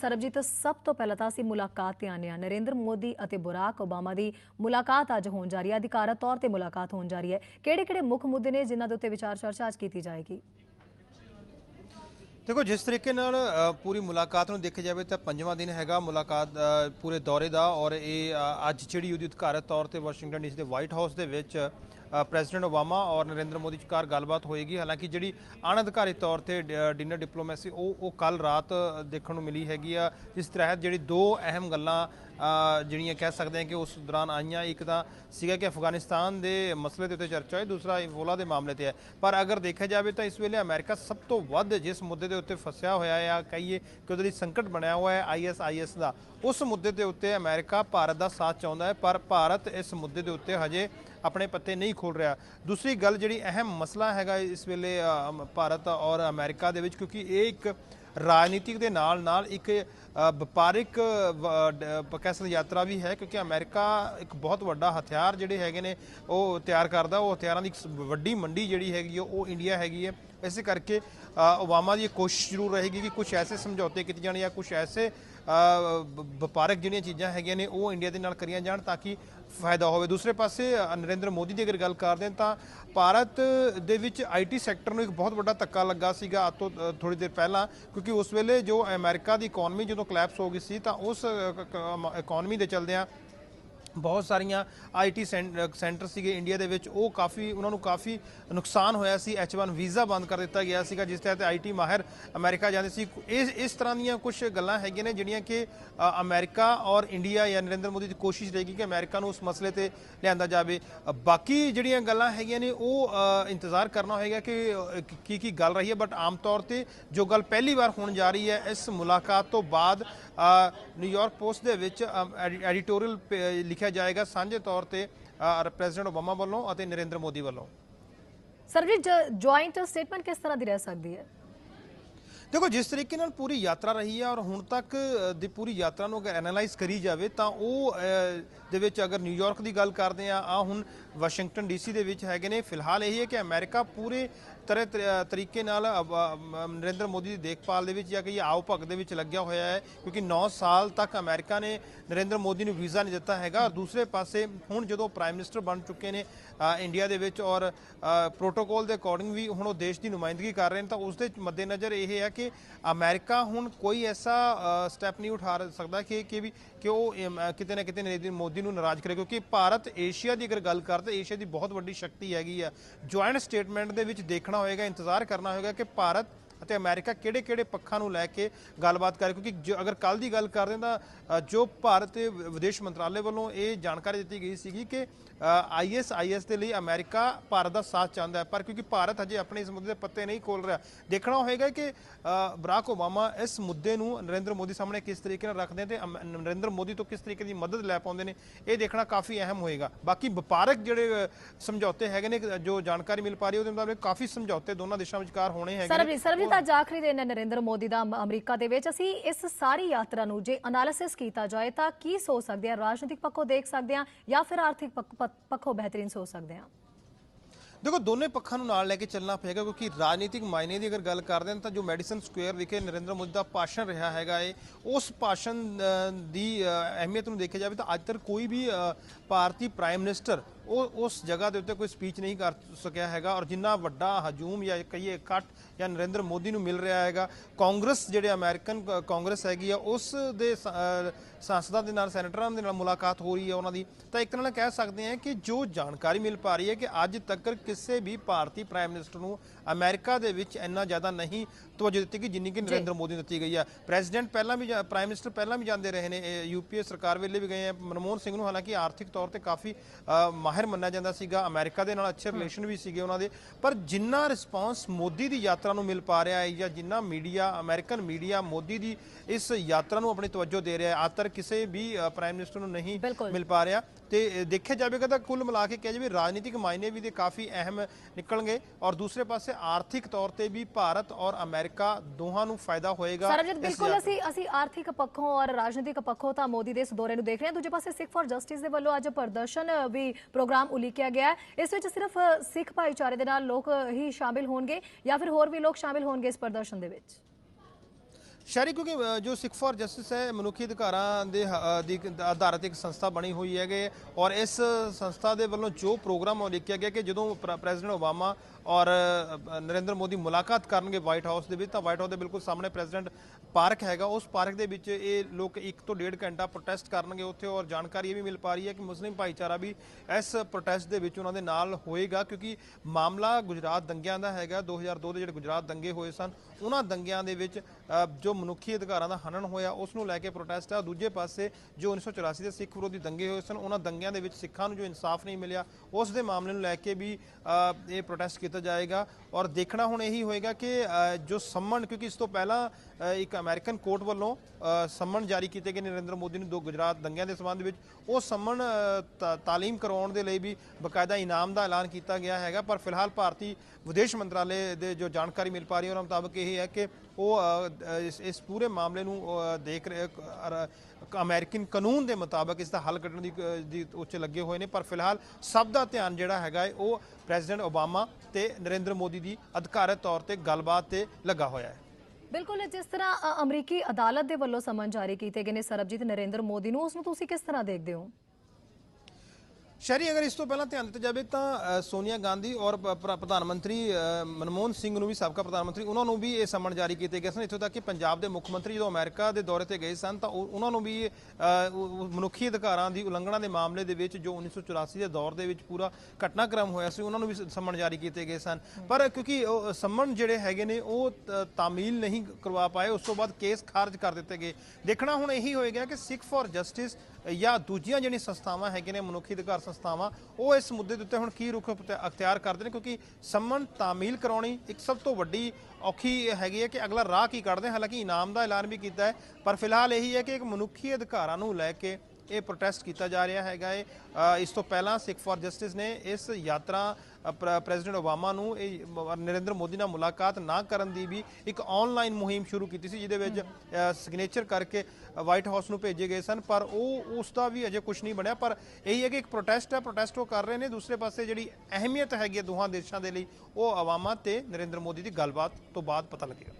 ਸਰਬਜੀਤ, ਸਭ ਤੋਂ ਪਹਿਲਾਂ ਤਾਂ ਅਸੀਂ ਮੁਲਾਕਾਤ ਤੇ ਆਨੇ ਆ ਨਰਿੰਦਰ ਮੋਦੀ ਅਤੇ ਬਰਾਕ ਓਬਾਮਾ ਦੀ ਮੁਲਾਕਾਤ ਅੱਜ ਹੋਣ ਜਾ ਰਹੀ ਹੈ। ਅਧਿਕਾਰਤ ਤੌਰ ਤੇ ਮੁਲਾਕਾਤ ਹੋਣ ਜਾ ਰਹੀ ਹੈ। ਕਿਹੜੇ ਕਿਹੜੇ ਮੁੱਖ ਮੁੱਦੇ ਨੇ ਜਿਨ੍ਹਾਂ ਦੇ ਉੱਤੇ ਵਿਚਾਰ ਚਰਚਾ ਅੱਜ ਕੀਤੀ ਜਾਏਗੀ? ਦੇਖੋ, ਜਿਸ ਤਰੀਕੇ ਨਾਲ ਪੂਰੀ ਮੁਲਾਕਾਤ ਨੂੰ ਦੇਖਿਆ ਜਾਵੇ ਤਾਂ ਪੰਜਵਾਂ ਦਿਨ ਹੈਗਾ ਮੁਲਾਕਾਤ ਪੂਰੇ ਦੌਰੇ ਦਾ। ਔਰ ਇਹ ਅੱਜ ਜਿਹੜੀ ਉਹਦੀ ਅਧਿਕਾਰਤ ਤੌਰ ਤੇ ਵਾਸ਼ਿੰਗਟਨ ਡੀਸੀ ਦੇ ਵਾਈਟ ਹਾਊਸ ਦੇ ਵਿੱਚ ਪ੍ਰੈਜ਼ੀਡੈਂਟ ਓਬਾਮਾ ਔਰ ਨਰਿੰਦਰ ਮੋਦੀ ਵਿਚਕਾਰ ਗੱਲਬਾਤ ਹੋਏਗੀ। ਹਾਲਾਂਕਿ ਜਿਹੜੀ ਅਣਅਧਿਕਾਰਿਤ ਤੌਰ ਤੇ ਡਿਨਰ ਡਿਪਲੋਮੈਸੀ, ਉਹ ਉਹ ਕੱਲ ਰਾਤ ਦੇਖਣ ਨੂੰ ਮਿਲੀ ਹੈਗੀ ਆ। ਜਿਸ ਤਹਿਤ ਜਿਹੜੀ ਦੋ ਅਹਿਮ ਗੱਲਾਂ ਜਿਹੜੀਆਂ ਕਹਿ ਸਕਦੇ ਹਾਂ ਕਿ ਉਸ ਦੌਰਾਨ ਆਈਆਂ। ਇੱਕ ਤਾਂ ਸੀਗਾ ਕਿ ਅਫਗਾਨਿਸਤਾਨ ਦੇ ਮਸਲੇ ਦੇ ਉੱਤੇ ਚਰਚਾ ਹੋਈ, ਦੂਸਰਾ ਇਵੋਲਾ ਦੇ ਮਾਮਲੇ ਤੇ ਹੈ। ਪਰ ਅਗਰ ਦੇਖਿਆ ਜਾਵੇ ਤਾਂ ਇਸ ਵੇਲੇ ਅਮਰੀਕਾ ਸਭ ਤੋਂ ਵੱਧ ਜਿਸ ਮੁੱਦੇ ਦੇ ਉੱਤੇ ਫਸਿਆ ਹੋਇਆ ਹੈ ਆ, ਕਹੀਏ ਕਿ ਉਹਦੇ ਲਈ ਸੰਕਟ ਬਣਿਆ ਹੋਇਆ ਹੈ ਆਈਐਸਆਈਐਸ ਦਾ, ਉਸ ਮੁੱਦੇ ਦੇ ਉੱਤੇ ਅਮਰੀਕਾ ਭਾਰਤ ਦਾ ਸਾਥ ਚਾਹੁੰਦਾ ਹੈ। ਪਰ ਭਾਰਤ ਇਸ ਮੁੱਦੇ ਦੇ ਉੱਤੇ ਹਜੇ ਆਪਣੇ ਪੱਤੇ ਨਹੀਂ ਖੋਲ ਰਿਹਾ। ਦੂਸਰੀ ਗੱਲ ਜਿਹੜੀ ਅਹਿਮ ਮਸਲਾ ਹੈਗਾ ਇਸ ਵੇਲੇ ਭਾਰਤ ਔਰ ਅਮਰੀਕਾ ਦੇ ਵਿੱਚ ਕਿਉਂਕਿ ਇਹ ਇੱਕ ਰਾਜਨੀਤਿਕ ਦੇ ਨਾਲ ਨਾਲ ਇੱਕ ਵਪਾਰਿਕ ਵ- ਡ- ਕਹਿ ਸਕਦੇ ਯਾਤਰਾ ਵੀ ਹੈ ਕਿਉਂਕਿ ਅਮਰੀਕਾ ਇੱਕ ਬਹੁਤ ਵੱਡਾ ਹਥਿਆਰ ਜਿਹੜੇ ਹੈਗੇ ਨੇ ਉਹ ਤਿਆਰ ਕਰਦਾ ਉਹ ਹਥਿਆਰਾਂ ਦੀ ਇੱਕ ਵੱਡੀ ਮੰਡੀ ਜਿਹੜੀ ਹੈਗੀ ਆ, ਉਹ ਇੰਡੀਆ ਹੈਗੀ ਹੈ ਇਸੇ ਕਰਕੇ ਅ, ਓਬਾਮਾ ਦੀ ਇਹ ਕੋਸ਼ਿਸ਼ ਜ਼ਰੂਰ ਰਹੇਗੀ ਕਿ ਕੁਝ ਐਸੇ ਸਮਝੌਤੇ ਕੀਤੇ ਜਾਣ ਜਾਂ ਕੁਝ ਐਸੇ ਵਪਾਰਕ ਜਿਹੜੀਆਂ ਚੀਜ਼ਾਂ ਹੈਗੀਆਂ ਨੇ ਉਹ ਇੰਡੀਆ ਦੇ ਨਾਲ ਕਰੀਆਂ ਜਾਣ ਤਾਂ ਕਿ ਫਾਇਦਾ ਹੋਵੇ। ਦੂਸਰੇ ਪਾਸੇ ਨਰਿੰਦਰ ਮੋਦੀ ਦੀ ਅਗਰ ਗੱਲ ਕਰਦੇ ਹਾਂ ਤਾਂ ਭਾਰਤ ਦੇ ਵਿੱਚ ਆਈਟੀ ਸੈਕਟਰ ਨੂੰ ਇੱਕ ਬਹੁਤ ਵੱਡਾ ਧੱਕਾ ਲੱਗਾ ਸੀਗਾ ਅੱਜ ਤੋਂ ਥੋੜੀ ਦੇਰ ਪਹਿਲਾਂ, ਕਿਉਂਕਿ ਉਸ ਵੇਲੇ ਜੋ ਅਮਰੀਕਾ ਦੀ ਇਕਨੋਮੀ ਜਦੋਂ ਕਲੈਪਸ ਹੋ ਗਈ ਸੀ ਤਾਂ ਉਸ ਇਕਨੋਮੀ ਦੇ ਚਲਦਿਆਂ ਬਹੁਤ ਸਾਰੀਆਂ ਆਈਟੀ ਸੈਂਟਰ ਸੀਗੇ ਇੰਡੀਆ ਦੇ ਵਿੱਚ। ਉਹ ਕਾਫੀ ਉਹਨਾਂ ਨੂੰ ਕਾਫੀ ਨੁਕਸਾਨ ਹੋਇਆ ਸੀ। H1 ਵੀਜ਼ਾ ਬੰਦ ਕਰ ਦਿੱਤਾ ਗਿਆ ਸੀਗਾ ਜਿਸ ਤਹਿਤ ਆਈਟੀ ਮਾਹਿਰ ਅਮਰੀਕਾ ਜਾਂਦੇ ਸੀ। ਇਸ ਇਸ ਤਰ੍ਹਾਂ ਦੀਆਂ ਕੁਝ ਗੱਲਾਂ ਹੈਗੀਆਂ ਨੇ ਜਿਹੜੀਆਂ ਕਿ ਅ, ਅਮਰੀਕਾ ਔਰ ਇੰਡੀਆ ਜਾਂ ਨਰਿੰਦਰ ਮੋਦੀ ਦੀ ਕੋਸ਼ਿਸ਼ ਰਹੇਗੀ ਕਿ ਅਮਰੀਕਾ ਨੂੰ ਉਸ ਮਸਲੇ ਤੇ ਲਿਆਂਦਾ ਜਾਵੇ। ਬਾਕੀ ਜਿਹੜੀਆਂ ਗੱਲਾਂ ਹੈਗੀਆਂ ਨੇ ਉਹ ਇੰਤਜ਼ਾਰ ਕਰਨਾ ਹੋਏਗਾ ਕਿ ਕੀ ਕੀ ਗੱਲ ਰਹੀ ਹੈ। ਬਟ ਆਮ ਤੌਰ ਤੇ ਜੋ ਗੱਲ ਪਹਿਲੀ ਵਾਰ ਹੋਣ ਜਾ ਰਹੀ ਹੈ ਇਸ ਮੁਲਾਕਾਤ ਤੋਂ ਬਾਅਦ ਅ, ਨਿਊਯਾਰਕ ਪੋਸਟ ਦੇ ਵਿੱਚ ਐਡੀਟੋਰੀਅਲ ਲਿਖਿਆ ਜਾਏਗਾ ਸਾਂਝੇ ਤੌਰ ਤੇ ਪ੍ਰੈਜ਼ੀਡੈਂਟ ਓਬਾਮਾ ਵੱਲੋਂ ਅਤੇ ਨਰਿੰਦਰ ਮੋਦੀ ਵੱਲੋਂ। ਸਰਬਜੀਤ ਜੁਆਇੰਟ ਸਟੇਟਮੈਂਟ ਕਿਸ ਤਰ੍ਹਾਂ ਦੀ ਰਹਿ ਸਕਦੀ ਹੈ? ਦੇਖੋ ਜਿਸ ਤਰੀਕੇ ਨਾਲ ਪੂਰੀ ਯਾਤਰਾ ਰਹੀ ਹੈ ਔਰ ਹੁਣ ਤੱਕ ਦੀ ਪੂਰੀ ਯਾਤਰਾ ਨੂੰ ਅਗਰ ਐਨਾਲਾਈਜ਼ ਕਰੀ ਜਾਵੇ ਤਾਂ ਉਹ ਦੇ ਵਿੱਚ ਅਗਰ ਨਿਊਯਾਰਕ ਦੀ ਗੱਲ ਕਰਦੇ ਆ ਆ ਹੁਣ ਵਾਸ਼ਿੰਗਟਨ ਡੀਸੀ ਦੇ ਵਿੱਚ ਹੈਗੇ ਨੇ। ਫਿਲਹਾਲ ਇਹ ਹੈ ਕਿ ਅਮਰੀਕਾ ਪੂਰੇ ਤਰ- ਤਰੀਕੇ ਨਾਲ ਨਰਿੰਦਰ ਮੋਦੀ ਦੀ ਦੇਖਭਾਲ ਦੇ ਵਿੱਚ ਜਾਂ ਕਿ ਆਓ ਭਗਤ ਦੇ ਵਿੱਚ ਲੱਗਿਆ ਹੋਇਆ ਹੈ, ਕਿਉਂਕਿ 9 ਸਾਲ ਤੱਕ ਅਮਰੀਕਾ ਨੇ ਨਰਿੰਦਰ ਮੋਦੀ ਨੂੰ ਵੀਜ਼ਾ ਨਹੀਂ ਦਿੱਤਾ ਹੈਗਾ। ਔਰ ਦੂਸਰੇ ਪਾਸੇ ਹੁਣ ਜਦੋਂ ਪ੍ਰਾਈਮ ਮਿਨਿਸਟਰ ਬਣ ਚੁੱਕੇ ਨੇ ਇੰਡੀਆ ਦੇ ਵਿੱਚ ਔਰ ਪ੍ਰੋਟੋਕੋਲ ਦੇ ਅਕੋਰਡਿੰਗ ਵੀ ਹੁਣ ਉਹ ਦੇਸ਼ ਦੀ ਨੁਮਾਇੰਦਗੀ ਕਰ ਰਹੇ ਨੇ, ਤਾਂ ਉਸ ਦੇ ਮੱਦੇਨਜ਼ਰ ਇਹ ਹੈ ਕਿ ਅਮਰੀਕਾ ਹੁਣ ਕੋਈ ਐਸਾ ਸਟੈਪ ਨਹੀਂ ਉਠਾ ਸਕਦਾ ਕਿ ਕਿ ਵੀ, ਕਿ ਉਹ ਕਿਤੇ ਨਾ ਕਿਤੇ ਨਰਿੰਦਰ ਮੋਦੀ ਨੂੰ ਨਾਰਾਜ਼ ਕਰੇ, ਕਿਉਂਕਿ ਭਾਰਤ ਏਸ਼ੀਆ ਦੀ ਅਗਰ ਗੱਲ ਕਰਦੇ ਏਸ਼ੀਆ ਦੀ ਬਹੁਤ ਵੱਡੀ ਸ਼ਕਤੀ ਹੈਗੀ ਆ। ਜੁਆਇੰਟ ਸਟੇਟਮੈਂਟ ਦੇ ਵਿੱਚ ਦੇਖਣਾ ਹੋਏਗਾ ਇੰਤਜ਼ਾਰ ਕਰਨਾ ਹੋਏਗਾ ਕਿ ਭਾਰਤ ਅਤੇ ਅਮਰੀਕਾ ਕਿਹੜੇ-ਕਿਹੜੇ ਪੱਖਾਂ ਨੂੰ ਲੈ ਕੇ ਗੱਲਬਾਤ ਕਰੇ ਕਿਉਂਕਿ ਜੋ- ਅਗਰ ਕੱਲ ਦੀ ਗੱਲ ਕਰਦੇ ਹਾਂ ਤਾਂ ਜੋ ਭਾਰਤ ਦੇ ਵਿਦੇਸ਼ ਮੰਤਰਾਲੇ ਵੱਲੋਂ ਇਹ ਜਾਣਕਾਰੀ ਦਿੱਤੀ ਗਈ ਸੀਗੀ ਕਿ ਆਈਐਸਆਈਐਸ ਦੇ ਲਈ ਅਮਰੀਕਾ ਭਾਰਤ ਦਾ ਸਾਥ ਚਾਹੁੰਦਾ ਹੈ। ਪਰ ਕਿਉਂਕਿ ਭਾਰਤ ਹਜੇ ਆਪਣੇ ਇਸ ਮੁੱਦੇ ਦੇ ਪੱਤੇ ਨਹੀਂ ਖੋਲ ਰਿਹਾ। ਦੇਖਣਾ ਹੋਏਗਾ ਕਿ ਬਰਾਕ ਓਬਾਮਾ ਇਸ ਮੁੱਦੇ ਨੂੰ ਨਰਿੰਦਰ ਮੋਦੀ ਸਾਹਮਣੇ ਕਿਸ ਤਰੀਕੇ ਨਾਲ ਰੱਖਦੇ ਤੇ ਨਰਿੰਦਰ ਮੋਦੀ ਤੋਂ ਕਿਸ ਤਰੀਕੇ ਦੀ ਮਦਦ ਲੈ ਪਾਉਂਦੇ ਨੇ ਇਹ ਦੇਖਣਾ ਕਾਫੀ ਅਹਿਮ ਹੋਏਗਾ। ਬਾਕੀ ਵਪਾਰਕ ਜਿਹੜੇ ਸਮਝੌਤੇ ਹੈਗੇ ਨੇ ਜੋ ਜਾਣਕਾਰੀ ਮਿਲ ਪਾ ਰਹੀ ਹੈ ਉਹਦੇ ਮੁਤਾਬਿਕ ਕਾਫੀ ਸਮਝੌਤੇ ਦੋਨਾਂ ਦੇਸ਼ਾਂ ਵਿਚਕਾਰ ਹੋਣੇ ਹੈਗੇ ਸਰਬਜੀਤ ਸਰਬਜੀਤ ਆਖਰੀ ਦਿਨ ਹੈ ਨਰਿੰਦਰ ਮੋਦੀ ਦਾ ਅਮਰੀਕਾ ਦੇ ਵਿੱਚ ਅਸੀਂ ਇਸ ਸਾਰੀ ਯਾਤਰਾ ਨੂੰ ਜੇ ਐਨਾਲਿਸਿਸ ਕੀਤਾ ਜਾਏ ਤਾਂ ਕੀ ਸੋਚ ਸਕਦੇ ਹਾਂ? ਰਾਜਨੀਤਿਕ ਪੱਖੋਂ ਦੇਖ ਸਕਦੇ ਹਾਂ ਜਾਂ ਫਿਰ ਆਰਥਿਕ ਪੱਖੋਂ ਬਿਹਤਰੀਨ ਸੋਚ ਸਕਦੇ ਹਾਂ? ਦੇਖੋ, ਦੋਨੇ ਪੱਖਾਂ ਨੂੰ ਨਾਲ ਲੈ ਕੇ ਚੱਲਣਾ ਪਏਗਾ ਕਿਉਂਕਿ ਰਾਜਨੀਤਿਕ ਮਾਇਨੇ ਦੀ ਅਗਰ ਗੱਲ ਕਰਦੇ ਹਾਂ ਤਾਂ ਜੋ ਮੈਡੀਸਨ ਸਕੁਅਰ ਵਿਖੇ ਨਰਿੰਦਰ ਮੋਦੀ ਦਾ ਭਾਸ਼ਣ ਰਿਹਾ ਹੈਗਾ ਏ, ਉਸ ਭਾਸ਼ਣ ਦੀ ਅਹਿਮੀਅਤ ਨੂੰ ਦੇਖਿਆ ਜਾਵੇ ਤਾਂ ਅੱਜ ਤੱਕ ਕੋਈ ਵੀ ਭਾਰਤੀ ਪ੍ਰਾਈਮ ਮਿਨਿਸਟਰ ਉਹ ਉਸ ਜਗ੍ਹਾ ਦੇ ਉੱਤੇ ਕੋਈ ਸਪੀਚ ਨਹੀਂ ਕਰ ਸਕਿਆ ਹੈਗਾ ਔਰ ਜਿੰਨਾ ਵੱਡਾ ਹਜੂਮ ਜਾਂ ਕਹੀਏ ਇਕੱਠ ਜਾਂ ਨਰਿੰਦਰ ਮੋਦੀ ਨੂੰ ਮਿਲ ਰਿਹਾ ਹੈਗਾ ਕਾਂਗਰਸ ਜਿਹੜੇ ਅਮਰੀਕਨ ਕ- ਕਾਂਗਰਸ ਹੈਗੀ ਆ ਉਸ ਦੇ ਸਾਂਸਦਾਂ ਦੇ ਨਾਲ ਸੈਨੇਟਰਾਂ ਦੇ ਨਾਲ ਮੁਲਾਕਾਤ ਹੋ ਰਹੀ ਹੈ ਉਹਨਾਂ ਦੀ ਤਾਂ ਇੱਕ ਨਾਲ ਕਹਿ ਸਕਦੇ ਹਾਂ ਕਿ ਜੋ ਜਾਣਕਾਰੀ ਮਿਲ ਪਾ ਰਹੀ ਹੈ ਕਿ ਅੱਜ ਤੱਕ ਕਿਸੇ ਵੀ ਭਾਰਤੀ ਪ੍ਰਾਈਮ ਮਿਨਿਸਟਰ ਨੂੰ ਅਮਰੀਕਾ ਦੇ ਵਿੱਚ ਇੰਨਾ ਜ਼ਿਆਦਾ ਨਹੀਂ ਤਵੱਜੋ ਦਿੱਤੀ ਗਈ ਜਿੰਨੀ ਕਿ ਨਰਿੰਦਰ ਮੋਦੀ ਨੂੰ ਦਿੱਤੀ ਗਈ ਹੈ ਪ੍ਰੈਜ਼ੀਡੈਂਟ ਪਹਿਲਾਂ ਵੀ ਪ੍ਰਾਈਮ ਮਿਨਿਸਟਰ ਪਹਿਲਾਂ ਵੀ ਜਾਂਦੇ ਰਹੇ ਨੇ ਯੂਪੀਏ ਸਰਕਾਰ ਵੇਲੇ ਵੀ ਗਏ ਆ। ਮਨਮੋਹਨ ਸਿੰਘ ਨੂੰ ਹਾਲਾਂਕਿ ਆਰਥਿਕ ਤੌਰ ਤੇ ਕਾਫੀ ਅ, ਮਾਹਿਰ ਮੰਨਿਆ ਜਾਂਦਾ ਸੀਗਾ ਅਮਰੀਕਾ ਦੇ ਨਾਲ ਅੱਛੇ ਰਿਲੇਸ਼ਨ ਵੀ ਸੀਗੇ ਉਹਨਾਂ ਦੇ। ਪਰ ਜਿੰਨਾ ਰਿਸਪਾਂਸ ਮੋਦੀ ਦੀ ਯਾਤਰਾ ਨੂੰ ਮਿਲ ਪਾ ਰਿਹਾ ਹੈ ਜਾਂ ਜਿੰਨਾ ਮੀਡੀਆ ਅਮਰੀਕਨ ਮੀਡੀਆ ਮੋਦੀ ਦੀ ਇਸ ਯਾਤਰਾ ਨੂੰ ਆਪਣੀ ਤਵੱਜੋ ਦੇ ਰਿਹਾ ਹੈ ਆਤਰ ਕਿਸੇ ਵੀ ਪ੍ਰਾਈਮ ਮਿਨਿਸਟਰ ਨੂੰ ਨਹੀਂ। ਮਿਲ ਪਾ ਰਿਹਾ। ਤੇ ਦੇਖਿਆ ਜਾਵੇਗਾ ਤਾਂ ਕੁੱਲ ਮਿਲਾ ਕੇ ਕਿਹਾ ਜਾਵੇ ਰਾਜਨੀਤਿਕ ਮਾਇਨੇ ਵੀ ਦੇ ਕਾਫੀ ਅਹਿਮ ਨਿਕਲਣਗੇ ਔਰ ਦੂਸਰੇ ਪਾਸੇ ਆਰਥਿਕ ਤੌਰ ਤੇ ਵੀ ਭਾਰਤ ਔਰ ਅਮਰੀਕਾ ਦੋਹਾਂ ਨੂੰ ਫਾਇਦਾ ਹੋਏਗਾ ਸਰਬਜੀਤ ਇਸ ਬਿਲਕੁਲ ਅਸੀਂ ਅਸੀਂ ਆਰਥਿਕ ਪੱਖੋਂ ਔਰ ਰਾਜਨੀਤਿਕ ਪੱਖੋਂ ਤਾਂ ਮੋਦੀ ਦੇ ਇਸ ਦੌਰੇ ਨੂੰ ਦੇਖ ਰਹੇ ਹਾਂ। ਦੂਜੇ ਪਾਸੇ ਸਿੱਖ ਫॉर ਜਸਟਿਸ ਦੇ ਵੱਲੋਂ ਅੱਜ ਪ੍ਰਦਰਸ਼ਨ ਵੀ ਪ੍ਰੋਗਰਾਮ ਉਲੀਕਿਆ ਗਿਆ ਇਸ ਵਿੱਚ ਸਿਰਫ ਸਿੱਖ ਭਾਈਚਾਰੇ ਦੇ ਨਾਲ ਲੋਕ ਹੀ ਸ਼ਾਮਿਲ ਹੋਣਗੇ ਜਾਂ ਫਿਰ ਹੋਰ ਵੀ ਲੋਕ ਸ਼ਾਮਿਲ ਹੋਣਗੇ ਇਸ ਪ੍ਰਦਰਸ਼ਨ ਦੇ ਵਿੱਚ। ਸ਼ਾਰੀ ਕਿਉਂਕਿ ਜੋ ਸਿੱਖ ਫॉर ਜਸਟਿਸ ਹੈ, ਮਨੁੱਖੀ ਅਧਿਕਾਰਾਂ ਦੇ ਹ- ਦੀ ਆਧਾਰਿਤ ਇੱਕ ਸੰਸਥਾ ਬਣੀ ਹੋਈ ਹੈਗੇ ਔਰ ਇਸ ਸੰਸਥਾ ਦੇ ਵੱਲੋਂ ਜੋ ਪ੍ਰੋਗਰਾਮ ਉਹ ਲਿਖਿਆ ਗਿਆ ਕਿ ਜਦੋਂ ਪ੍ਰ- ਪ੍ਰੈਜ਼ੀਡੈਂਟ ਓਬਾਮਾ ਔਰ ਨਰਿੰਦਰ ਮੋਦੀ ਮੁਲਾਕਾਤ ਕਰਨਗੇ ਵਾਈਟ ਹਾਊਸ ਦੇ ਵਿੱਚ, ਤਾਂ ਵਾਈਟ ਹਾਊਸ ਦੇ ਬਿਲਕੁਲ ਸਾਹਮਣੇ ਪ੍ਰੈਜ਼ੀਡੈਂਟ ਪਾਰਕ ਹੈਗਾ। ਉਸ ਪਾਰਕ ਦੇ ਵਿੱਚ ਇਹ ਲੋਕ 1 ਤੋਂ 1.5 ਘੰਟਾ ਪ੍ਰੋਟੈਸਟ ਕਰਨਗੇ ਉੱਥੇ ਔਰ ਜਾਣਕਾਰੀ ਇਹ ਵੀ ਮਿਲ ਪਾ ਰਹੀ ਹੈ ਕਿ ਮੁਸਲਿਮ ਭਾਈਚਾਰਾ ਵੀ ਇਸ ਪ੍ਰੋਟੈਸਟ ਦੇ ਵਿੱਚ ਉਹਨਾਂ ਦੇ ਨਾਲ ਹੋਏਗਾ, ਕਿਉਂਕਿ ਮਾਮਲਾ ਗੁਜਰਾਤ ਦੰਗਿਆਂ ਦਾ ਹੈਗਾ। 2002 ਦੇ ਜਿਹੜੇ ਗੁਜਰਾਤ ਦੰਗੇ ਹੋਏ ਸਨ, ਉਹਨਾਂ ਦੰਗਿਆਂ ਦੇ ਵਿੱਚ ਜੋ ਮਨੁੱਖੀ ਅਧਿਕਾਰਾਂ ਦਾ ਹਨਨ ਹੋਇਆ, ਉਸ ਨੂੰ ਲੈ ਕੇ ਪ੍ਰੋਟੈਸਟ ਹੈ ਦੂਜੇ ਪਾਸੇ ਜੋ 1984 ਦੇ ਸਿੱਖ ਵਿਰੋਧੀ ਦੰਗੇ ਹੋਏ ਸਨ, ਉਹਨਾਂ ਦੰਗਿਆਂ ਦੇ ਵਿੱਚ ਸਿੱਖਾਂ ਨੂੰ ਜੋ ਇਨਸਾਫ ਨਹੀਂ ਮਿਲਿਆ, ਉਸ ਦੇ ਮਾਮਲੇ ਨੂੰ ਲੈ ਕੇ ਵੀ ਇਹ ਪ੍ਰੋਟੈਸਟ ਕੀਤਾ ਜਾਏਗਾ। ਔਰ ਦੇਖਣਾ ਹੁਣ ਇਹੀ ਹੋਏਗਾ ਕਿ ਜੋ ਸੰਮਣ, ਕਿਉਂਕਿ ਇਸ ਤੋਂ ਪਹਿਲਾਂ ਇੱਕ ਅਮਰੀਕਨ ਕੋਰਟ ਵੱਲੋਂ ਸੰਮਣ ਜਾਰੀ ਕੀਤੇ ਗਏ ਨਰਿੰਦਰ ਮੋਦੀ ਨੂੰ ਦੋ ਗੁਜਰਾਤ ਦੰਗਿਆਂ ਦੇ ਸੰਬੰਧ ਵਿੱਚ। ਉਹ ਸੰਮਣ ਤਾ- ਤਾਲੀਮ ਕਰਵਾਉਣ ਦੇ ਲਈ ਵੀ ਬਕਾਇਦਾ ਇਨਾਮ ਦਾ ਐਲਾਨ ਕੀਤਾ ਗਿਆ ਹੈਗਾ। ਪਰ ਫਿਲਹਾਲ ਭਾਰਤੀ ਵਿਦੇਸ਼ ਮੰਤਰਾਲੇ ਦੇ ਜੋ ਜਾਣਕਾਰੀ ਮਿਲ ਪਾ ਰਹੀ ਹੈ, ਉਹਨਾਂ ਮੁਤਾਬਕ ਇਹ ਹੈ ਕਿ ਉਹ ਇਸ ਇਸ ਪੂਰੇ ਮਾਮਲੇ ਨੂੰ ਦੇਖ ਰਹੇ ਅਮਰੀਕਨ ਕਾਨੂੰਨ ਦੇ ਮੁਤਾਬਕ ਇਸ ਦਾ ਹੱਲ ਕੱਢਣ ਦੀ ਉੱਚ ਲੱਗੇ ਹੋਏ ਨੇ, ਪਰ ਫਿਲਹਾਲ ਸਭ ਦਾ ਧਿਆਨ ਜਿਹੜਾ ਹੈਗਾ ਉਹ ਪ੍ਰੈਜ਼ੀਡੈਂਟ ਓਬਾਮਾ ਤੇ ਨਰਿੰਦਰ ਮੋਦੀ ਦੀ ਅਧਿਕਾਰਤ ਤੌਰ ਤੇ ਗੱਲਬਾਤ ਤੇ ਲੱਗਾ ਹੋਇਆ ਹੈ। ਬਿਲਕੁਲ, ਜਿਸ ਤਰ੍ਹਾਂ ਅਮਰੀਕੀ ਅਦਾਲਤ ਦੇ ਵੱਲੋਂ ਸਮਨ ਜਾਰੀ ਕੀਤੇ ਗਏ ਨੇ, ਸਰਬਜੀਤ ਨਰਿੰਦਰ ਮੋਦੀ ਨੂੰ, ਉਸ ਨੂੰ ਤੁਸੀਂ ਕਿਸ ਤਰ੍ਹਾਂ ਦੇਖਦੇ ਹੋ? ਸ਼ਹਿਰੀ ਅਗਰ ਇਸ ਤੋਂ ਪਹਿਲਾਂ ਧਿਆਨ ਦਿੱਤਾ ਜਾਵੇ ਤਾਂ ਸੋਨੀਆ ਗਾਂਧੀ ਔਰ ਪ੍ਰਧਾਨ ਮੰਤਰੀ ਮਨਮੋਹਨ ਸਿੰਘ ਨੂੰ ਵੀ ਸਾਬਕਾ ਪ੍ਰਧਾਨ ਮੰਤਰੀ, ਉਹਨਾਂ ਨੂੰ ਵੀ ਇਹ ਸਮਨ ਜਾਰੀ ਕੀਤੇ ਗਏ ਸਨ। ਇੱਥੋਂ ਤੱਕ ਕਿ ਪੰਜਾਬ ਦੇ ਮੁੱਖ ਮੰਤਰੀ ਜਦੋਂ ਅਮਰੀਕਾ ਦੇ ਦੌਰੇ ਤੇ ਗਏ ਸਨ ਤਾਂ ਉਹ- ਉਹਨਾਂ ਨੂੰ ਵੀ ਮਨੁੱਖੀ ਅਧਿਕਾਰਾਂ ਦੀ ਉਲੰਘਣਾ ਦੇ ਮਾਮਲੇ ਦੇ ਵਿੱਚ ਜੋ 1984 ਦੇ ਦੌਰ ਦੇ ਵਿੱਚ ਪੂਰਾ ਘਟਨਾਕ੍ਰਮ ਹੋਇਆ ਸੀ, ਉਹਨਾਂ ਨੂੰ ਵੀ ਸ- ਸਮਨ ਜਾਰੀ ਕੀਤੇ ਗਏ ਸਨ। ਪਰ ਕਿਉਂਕਿ ਉਹ ਸਮਨ ਜਿਹੜੇ ਹੈਗੇ ਨੇ, ਉਹ ਤਾਮੀਲ ਨਹੀਂ ਕਰਵਾ ਪਾਏ। ਉਸ ਤੋਂ ਬਾਅਦ ਕੇਸ ਖਾਰਜ ਕਰ ਦਿੱਤੇ ਗਏ। ਦੇਖਣਾ ਹੁਣ ਇਹੀ ਹੋਏਗਾ ਕਿ ਸਿੱਖ ਫॉर ਜਸਟਿਸ ਜਾਂ ਦੂਜੀਆਂ ਜਿਹੜੀਆਂ ਸੰਸਥਾਵਾਂ ਹੈਗੇ ਨੇ ਮਨੁੱਖੀ ਅਧਿਕਾਰ ਸੰਸਥਾਵਾਂ, ਉਹ ਇਸ ਮੁੱਦੇ ਦੇ ਉੱਤੇ ਹੁਣ ਕੀ ਰੁਖ ਅਖਤਿਆਰ ਕਰਦੇ ਨੇ ਕਿਉਂਕਿ ਸੰਮਨ ਤਾਮੀਲ ਕਰਾਉਣੀ ਇੱਕ ਸਭ ਤੋਂ ਵੱਡੀ ਔਖੀ ਹੈਗੀ ਹੈ ਕਿ ਅਗਲਾ ਰਾਹ ਕੀ ਕੱਢਦੇ ਹਾਲਾਂਕਿ ਇਨਾਮ ਦਾ ਐਲਾਨ ਵੀ ਕੀਤਾ ਹੈ, ਪਰ ਫਿਲਹਾਲ ਇਹੀ ਹੈ ਕਿ ਇੱਕ ਮਨੁੱਖੀ ਅਧਿਕਾਰਾਂ ਨੂੰ ਲੈ ਕੇ ਇਹ ਪ੍ਰੋਟੈਸਟ ਕੀਤਾ ਜਾ ਰਿਹਾ ਹੈਗਾ ਹੈ। ਇਸ ਤੋਂ ਪਹਿਲਾਂ ਸਿੱਖ ਫॉर ਜਸਟਿਸ ਨੇ ਇਸ ਯਾਤਰਾ ਪ੍ਰੈਜ਼ੀਡੈਂਟ ਓਬਾਮਾ ਨੂੰ ਇਹ ਮ- ਨਰਿੰਦਰ ਮੋਦੀ ਨਾਲ ਮੁਲਾਕਾਤ ਨਾ ਕਰਨ ਦੀ ਵੀ ਇੱਕ ਆਨਲਾਈਨ ਮੁਹਿੰਮ ਸ਼ੁਰੂ ਕੀਤੀ ਸੀ, ਜਿਹਦੇ ਵਿੱਚ ਸਿਗਨੇਚਰ ਕਰਕੇ ਵਾਈਟ ਹਾਊਸ ਨੂੰ ਭੇਜੇ ਗਏ ਸਨ, ਪਰ ਉਹ ਉਸ ਦਾ ਵੀ ਅਜੇ ਕੁਝ ਨਹੀਂ ਬਣਿਆ। ਪਰ ਇਹੀ ਹੈ ਕਿ ਇੱਕ ਪ੍ਰੋਟੈਸਟ ਹੈ ਪ੍ਰੋਟੈਸਟ ਉਹ ਕਰ ਰਹੇ ਨੇ। ਦੂਸਰੇ ਪਾਸੇ ਜਿਹੜੀ ਅਹਿਮੀਅਤ ਹੈਗੀ ਹੈ ਦੋਹਾਂ ਦੇਸ਼ਾਂ ਦੇ ਲਈ, ਉਹ ਅਵਾਮਾ ਤੇ ਨਰਿੰਦਰ ਮੋਦੀ ਦੀ ਗੱਲਬਾਤ ਤੋਂ ਬਾਅਦ ਪਤਾ ਲੱਗੇਗਾ।